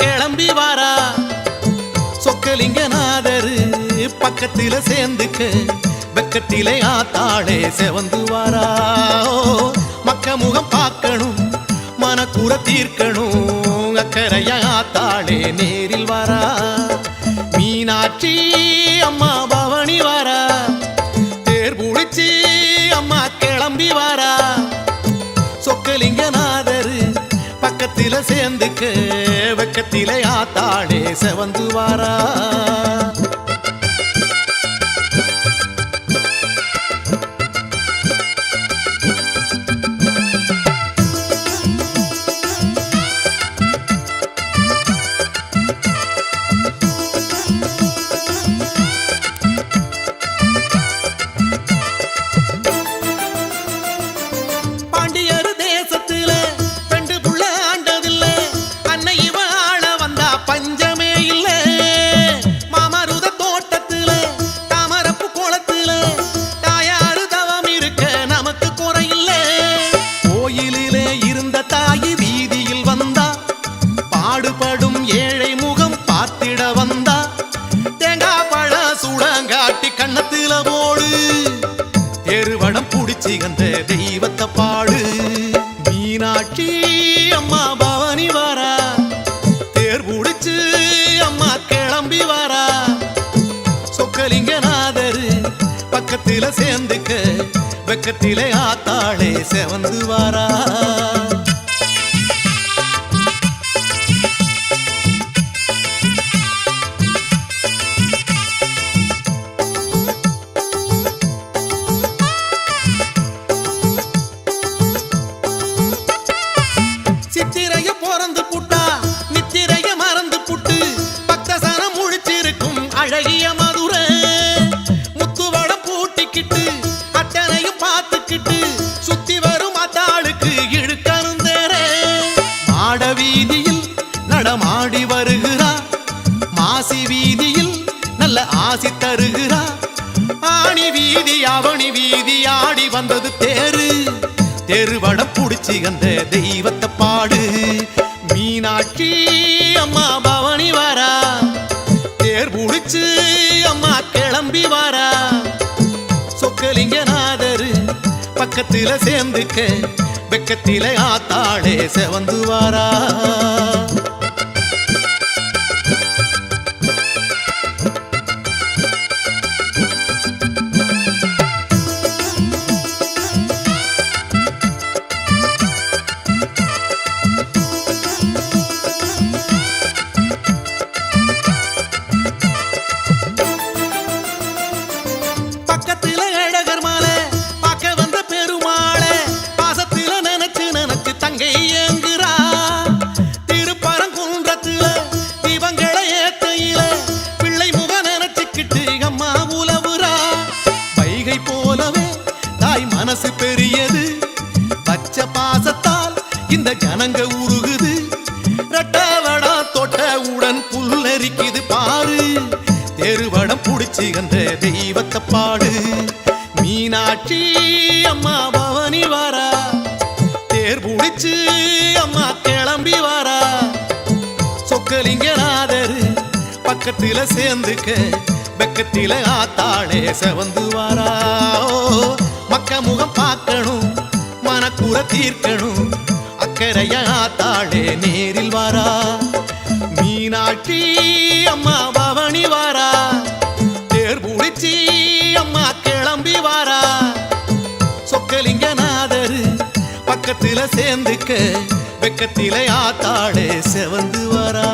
கிளம்பி வாரா. சொக்கலிங்கநாதரு பக்கத்தில சேர்ந்துக்க வெக்கத்திலே ஆத்தாளே செவந்து வாரா. மக்க முகம் பார்க்கணும் மனக்குற தீர்க்கணும் அக்கறையா ஆத்தாளே நேரில் வாரா. மீனாட்சி அம்மா பவனி வாரா. தேர் புடிச்சு அம்மா கிளம்பி வாரா. பக்கத்தில சேர்ந்துக்கு வெக்கத்திலே ஆத்தாளே செவந்து வாரா. சஷ்டி அம்மா பவனி வாரா. தேர் பிடிச்சு அம்மா கிளம்பி வாரா. சொக்கலிங்கநாதர் பக்கத்தில சேர்ந்துக்க வெக்கத்திலே ஆத்தாளே செவந்து வாரா. வீதி அவனி வீதி ஆடி வந்தது தேரு. தெருவட புடிச்சு அந்த தெய்வத்தை பாடு. மீனாட்சி அம்மா பவனி வரா. தேர் புடிச்சு அம்மா கிளம்பி வரா. சொக்கலிங்கநாதரு பக்கத்தில சேர்ந்துக்க வெக்கத்தில ஆத்தாளே செவந்து வாரா. இந்த ஜனங்க உருகுது. ரெட்டவடா தொட்ட உடன் புல்லரிக்குது பாரு. தெருவடம் புடிச்சு அந்த தெய்வத்தை பாடு. மீனாட்சி அம்மா பவனி வாரா. தேர் புடிச்சு அம்மா கிளம்பி வாரா. சொக்கலிங்கநாதரு பக்கத்தில சேர்ந்துக்க வெக்கத்தில ஆத்தாளே செவந்து வாரா. ஓ, மக்க முகம் பார்க்கணும் மனக்குற தீர்க்கணும். அக்கறைய நேரில் வாரா. மீனாட்சி அம்மா பவனி வாரா. தேர் புடிச்சி அம்மா கிளம்பி வாரா. சொக்கலிங்கநாதர் பக்கத்தில சேர்ந்துக்க வெக்கத்தில ஆத்தாளே செவந்து வாரா.